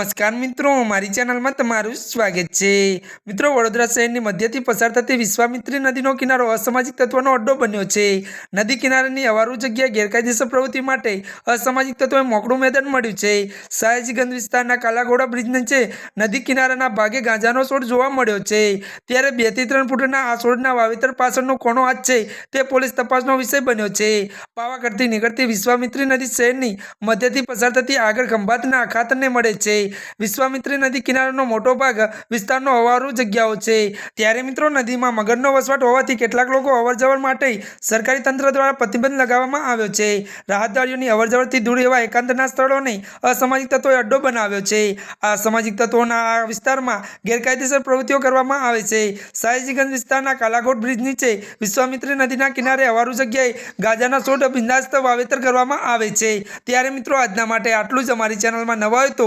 નમસ્કાર મિત્રો, મારી ચેનલમાં તમારું સ્વાગત છે. મિત્રો, વડોદરા શહેરની મધ્યથી પસાર થતી વિશ્વામિત્રી નદીનો કિનારો અસામાજિક તત્વનો અડ્ડો બન્યો છે. નદી કિનારાની અવારું જગ્યા ગેરકાયદેસર પ્રવૃત્તિ માટે અસામાજિક તત્વોએ મોકળું મેદાન મળ્યું છે. સાયજીગંજ વિસ્તારના કાલાઘોડા બ્રિજ નીચે નદી કિનારાના ભાગે ગાંજાનો છોડ જોવા મળ્યો છે. ત્યારે બેથી ત્રણ ફૂટના આ છોડના વાવેતર પાછળનો કોનો હાથ છે. તે પોલીસ તપાસનો વિષય બન્યો છે. પાવાગઢથી નીકળતી વિશ્વામિત્રી નદી શહેરની મધ્યથી પસાર થતી આગળ ખંભાતના અખાતને મળે છે. વિશ્વામિત્રી નદી કિનારાનો મોટો ભાગ વિસ્તારનો અવારું જગ્યાઓ છે. ત્યારે મિત્રો નદીમાં મગરનો વસવાટ હોવાથી કેટલાક લોકો અવરજવર માટે સરકારી તંત્ર દ્વારા પ્રતિબંધ લગાવવામાં આવ્યો છે. રાહદારીઓની અવરજવરથી દૂર એવા એકાંતના સ્થળોને અસામાજિક તત્વોએ અડ્ડો બનાવ્યો છે. આ સામાજિક તત્વોના આ વિસ્તારમાં ગેરકાયદેસર પ્રવૃત્તિઓ કરવામાં આવે છે. સાયજીગંજ વિસ્તારના કાલાકોટ બ્રિજ નીચે વિશ્વામિત્રી નદીના કિનારે અવારું જગ્યાએ ગાજાના છોડ બિંદાસ્ત વાવેતર કરવામાં આવે છે. ત્યારે મિત્રો આજના માટે આટલું જ. અમારી ચેનલમાં નવા હોય તો